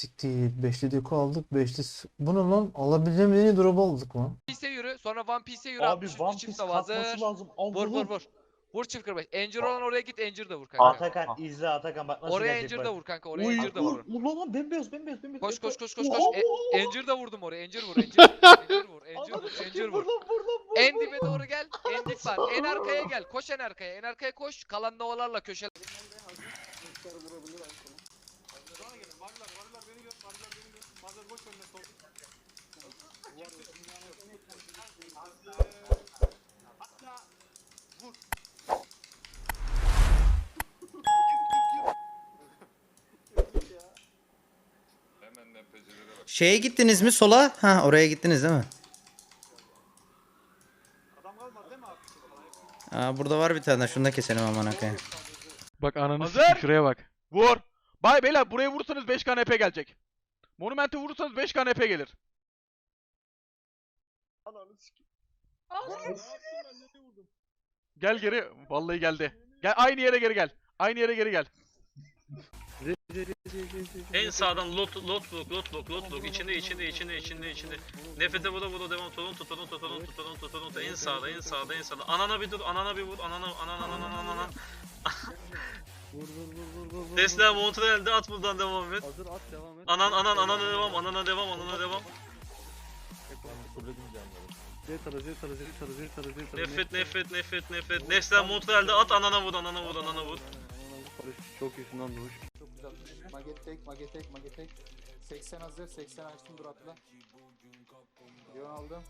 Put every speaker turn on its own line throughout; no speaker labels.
Siktir. Beşli deko aldık. Beşli... Bu ne lan? Alabileceğim en iyi drop aldık lan.
Piece'e yürü. Sonra One Piece'e yürü.
Abi
63
One Piece
hava
kalkması
hazır.
lazım.
Vur vur
Allah'ım.
vur. Vur çift 45. Encir olan oraya git Encir de vur kanka.
Atakan izle Atakan bak nasıl
Oraya de
bak.
vur kanka. Oraya
Uy,
Encir de
vur.
vur.
Ulan lan bembeyaz bembeyaz bembeyaz.
Koş koş koş koş koş. E. Encir de vurdum oraya. Encir vur. Encir. Encir vur. Encir
Ananı
vur. Encir
vur
vur.
lan, vur lan, vur,
En
vur.
dibe doğru gel. En dip var. En arkaya gel. Koş en arkaya. En arkaya koş. Kalan novalarla köşe.
Şeye gittiniz mi sola? Ha oraya gittiniz değil mi? Aa burada var bir tane. Şunu da keselim aman koyayım.
Bak ananı
Hazır.
şuraya bak.
Vur. Bay beyler buraya vurursanız 5 KNP gelecek. Monumente vurursanız 5 KNP gelir. Gel geri. Vallahi geldi. Gel aynı yere geri gel. Aynı yere geri gel.
En sağdan lot lot block lot block lot block içinde içinde içinde içinde içinde. Nefete vura vura devam Toronto Toronto Toronto Toronto Toronto en sağda en sağda en sağda. Anana bir dur anana bir vur anana anana anana anana anana. Tesla Montreal'de at buradan devam et.
Hazır at devam et.
Anan anan anana devam anana devam anana devam.
Z tara Z tara Z tara Z tara Z tara.
Nefret nefret nefret nefret. Nesla Montreal'de at anana vur anana vur anana vur.
Barış çok iyisin lan Doğuş.
Çok güzel. Magetek, magetek, magetek. 80 hazır, 80 açtım durakla. Yon aldım.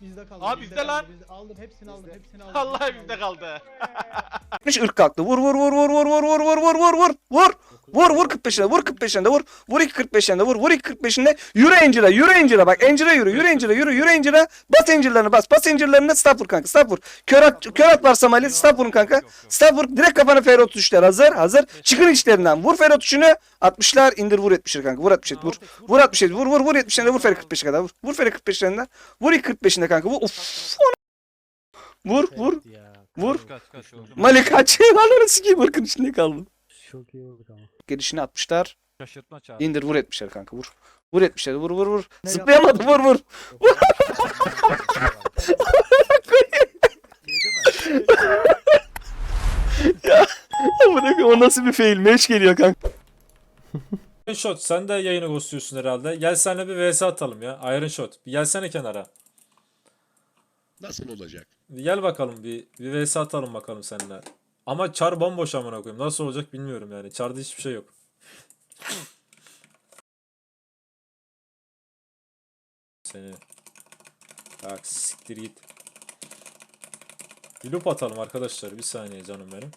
Bizde kaldı.
Abi bizde lan.
Aldım hepsini aldım. Hepsini aldım.
Vallahi bizde kaldı.
60 ırk kalktı. Vur vur vur vur vur vur vur vur vur vur vur vur. Vur vur 45'ine vur 45'ine vur. Vur 2 45'ine vur. Vur 2 45'ine. Yürü Angel'a yürü Angel'a bak. Angel'a yürü yürü Angel'a yürü yürü Angel'a. Bas Angel'larını bas. Bas Angel'larını stop vur kanka stop vur. Kör at, kör at varsa Mali stop vurun kanka. Stop vur. Direkt kafana Ferro tuşlar hazır hazır. Çıkın içlerinden. Vur Ferro tuşunu. 60'lar indir vur 70'leri kanka. Vur 67 vur. Vur 67 vur vur vur 70'lerine vur Ferro 45'e kadar vur. Vur Ferro 45'lerinden. Vur 2 45'inde kanka. Vur. Of. Vur vur. Vur. Malik kaç. Ananı sikeyim ırkın içinde kaldım.
Çok iyi olduk ama.
Gelişini 60'lar.
Şaşırtma çağrı.
İndir vur 70'ler kanka vur. Vur 70'ler vur vur vur. Zıplayamadı vur vur. ya amına koyayım, o nasıl bir fail match geliyor kanka.
Iron Shot sen de yayını ghostluyorsun herhalde. Gel senle bir vs atalım ya. Iron Shot. Bir gelsene kenara.
Nasıl olacak?
Gel bakalım bir, bir vs atalım bakalım seninle. Ama çar bomboş amına koyayım. Nasıl olacak bilmiyorum yani. Çarda hiçbir şey yok. Seni. Bak siktir git. Bir loop atalım arkadaşlar. Bir saniye canım benim.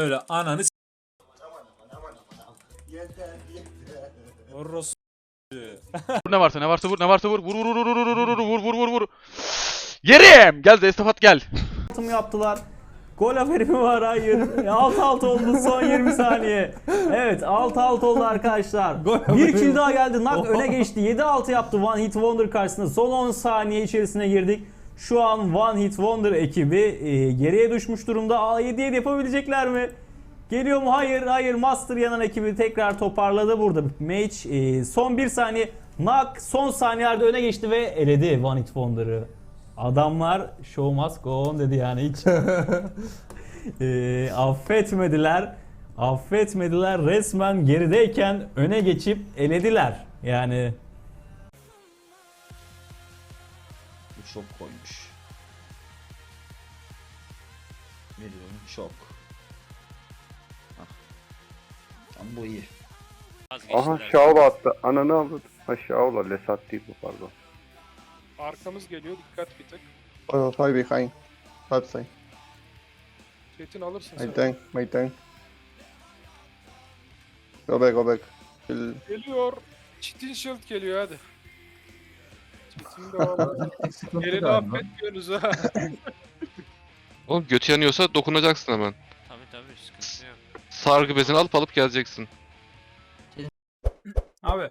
Öyle ananı s- Orros
Vur ne varsa ne varsa vur ne varsa vur. Vur vur vur vur vur vur vur vur vur vur. Yerim. Gel Zestafat gel.
Atım yaptılar. Gol haberi mi var? Hayır. 6-6 oldu son 20 saniye. Evet 6-6 oldu arkadaşlar. Bir kill daha geldi. Nak öne geçti. 7-6 yaptı One Hit Wonder karşısında. Son 10 saniye içerisine girdik. Şu an One Hit Wonder ekibi e, geriye düşmüş durumda. Aa 7-7 yapabilecekler mi? Geliyor mu? Hayır, hayır. Master yanan ekibi tekrar toparladı burada. Mage e, son bir saniye. Nak son saniyelerde öne geçti ve eledi One Hit Wonder'ı. Adamlar show must go on dedi yani hiç. e, affetmediler. Affetmediler. Resmen gerideyken öne geçip elediler. Yani
şok koymuş. Milyon şok. Ah. Tam bu iyi.
Aha
Şaola attı. Ananı aldı. Ha Şaola. Lesat değil bu pardon.
Arkamız geliyor dikkat bir tık.
Oh, five behind. Five side.
Çetin alırsın
My tank, my tank. Go back, go back. Kill.
Geliyor. Çetin Shield geliyor hadi. De valla. Geri de affetmiyorsunuz ha.
Oğlum götü yanıyorsa dokunacaksın hemen.
Tabii tabii sıkıntı yok.
Sargı bezini alıp alıp geleceksin.
Abi.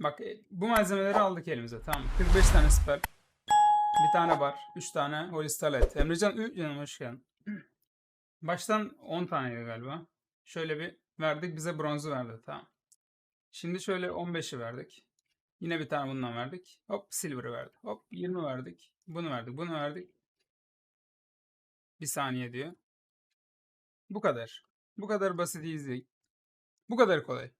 Bak e, bu malzemeleri aldık elimize tamam mı? 45 tane spell. Bir tane bar. 3 tane Holy Starlight. Emrecan ü canım hoş geldin. Baştan 10 taneydi galiba. Şöyle bir verdik bize bronzu verdi tamam. Şimdi şöyle 15'i verdik. Yine bir tane bundan verdik. Hop silver'ı verdi. Hop 20 verdik. Bunu verdik. Bunu verdik. Bir saniye diyor. Bu kadar. Bu kadar basit easy. Bu kadar kolay.